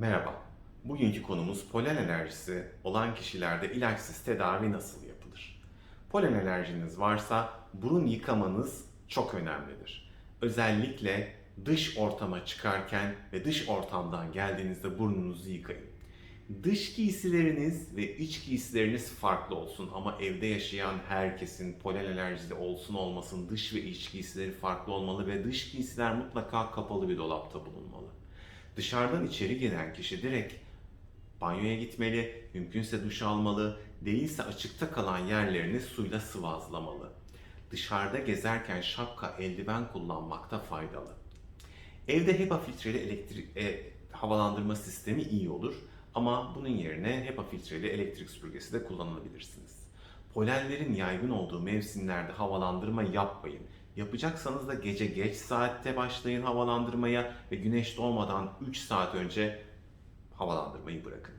Merhaba. Bugünkü konumuz polen alerjisi olan kişilerde ilaçsız tedavi nasıl yapılır? Polen alerjiniz varsa burun yıkamanız çok önemlidir. Özellikle dış ortama çıkarken ve dış ortamdan geldiğinizde burnunuzu yıkayın. Dış giysileriniz ve iç giysileriniz farklı olsun ama evde yaşayan herkesin polen alerjisi olsun olmasın dış ve iç giysileri farklı olmalı ve dış giysiler mutlaka kapalı bir dolapta bulunmalı. Dışarıdan içeri giren kişi direkt banyoya gitmeli, mümkünse duş almalı, değilse açıkta kalan yerlerini suyla sıvazlamalı. Dışarıda gezerken şapka, eldiven kullanmakta faydalı. Evde HEPA filtreli elektrik e, havalandırma sistemi iyi olur ama bunun yerine HEPA filtreli elektrik süpürgesi de kullanabilirsiniz. Polenlerin yaygın olduğu mevsimlerde havalandırma yapmayın. Yapacaksanız da gece geç saatte başlayın havalandırmaya ve güneş doğmadan 3 saat önce havalandırmayı bırakın.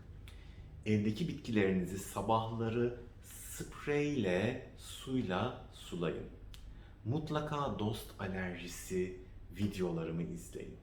Evdeki bitkilerinizi sabahları spreyle, suyla sulayın. Mutlaka dost alerjisi videolarımı izleyin.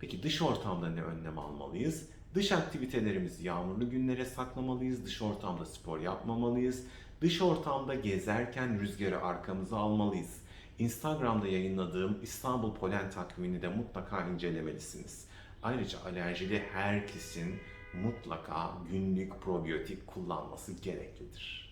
Peki dış ortamda ne önlem almalıyız? Dış aktivitelerimizi yağmurlu günlere saklamalıyız. Dış ortamda spor yapmamalıyız. Dış ortamda gezerken rüzgarı arkamıza almalıyız. Instagram'da yayınladığım İstanbul Polen takvimini de mutlaka incelemelisiniz. Ayrıca alerjili herkesin mutlaka günlük probiyotik kullanması gereklidir.